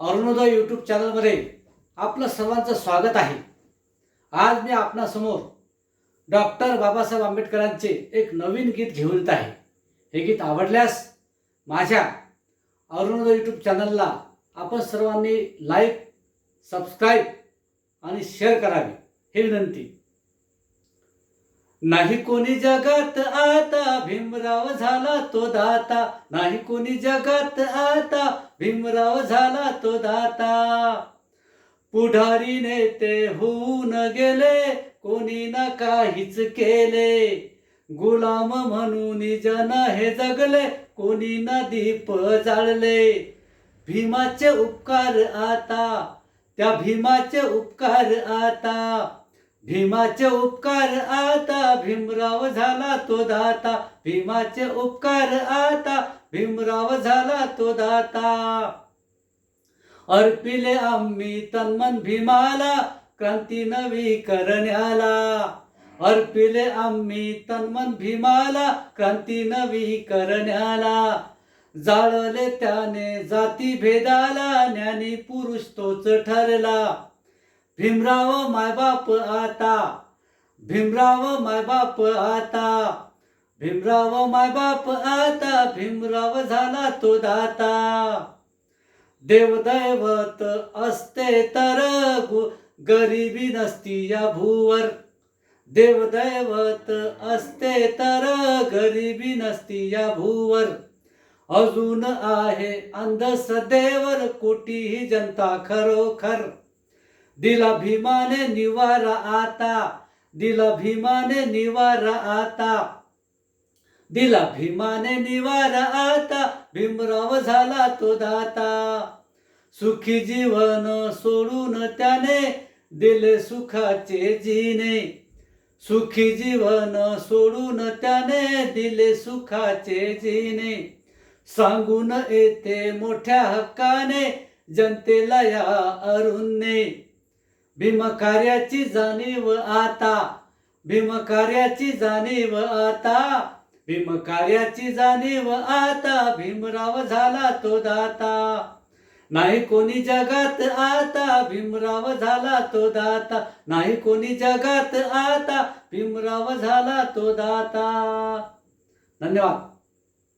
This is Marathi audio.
अरुणोदय यूट्यूब चॅनलमध्ये आपलं सर्वांचं स्वागत आहे. आज मी आपणासमोर डॉक्टर बाबासाहेब आंबेडकरांचे एक नवीन गीत घेऊन येत आहे. हे गीत आवडल्यास माझ्या अरुणोदय यूट्यूब चॅनलला आपण सर्वांनी लाईक सबस्क्राईब आणि शेअर करावे हे विनंती. नाही कोणी जगात आता भीमराव झाला तो दाता. नाही कोणी जगात आता भीमराव झाला तो दाता. पुढारी नेते होऊन गेले कोणी ना काहीच केले. गुलाम म्हणून जन हे जगले कोणी ना दीप जाळले. भीमाचे उपकार आता त्या भीमाचे उपकार आता. भीमाचे उपकार आता भीमराव झाला तो दाता. भीमाचे उपकार आता भीमराव झाला तो दाता. अर्पिले आम्ही तन्मन भीमाला क्रांती नवी करण्याला. अर्पिले आम्ही तन्मन भीमाला क्रांती नवी करण्याला. जाळले त्याने जाती भेदाला ज्ञानी पुरुष तोच ठरला. भीमराव मायबाप आता. भीमराव मायबाप आता. भीमराव मायबाप आता. भीमराव झाला तो दाता. देवदैवत असते तर गरिबी नसती या भूवर. देवदैवत असते तर गरिबी नसती या भूवर. अजून आहे अंधश्रद्धेवर कोटीही जनता खरोखर. दिला भीमाने निवारा आता दिला भीमाने निवारा आता. दिला भीमाने निवारा आता भीमराव झाला तो दाता सुखी जीवन सोडून त्याने दिले सुखाचे जिने. सुखी जीवन सोडून त्याने दिले सुखाचे जिने. सांगून येते मोठ्या हक्काने जनतेला या अरुणने. भीमकार्याची जाणीव आता. भीमकार्याची जाणीव आता. भीमकार्याची जाणीव आता. भीमराव झाला तो दाता. नाही कोणी जगात आता. भीमराव झाला तो दाता. नाही कोणी जगात आता. भीमराव झाला तो दाता. धन्यवाद.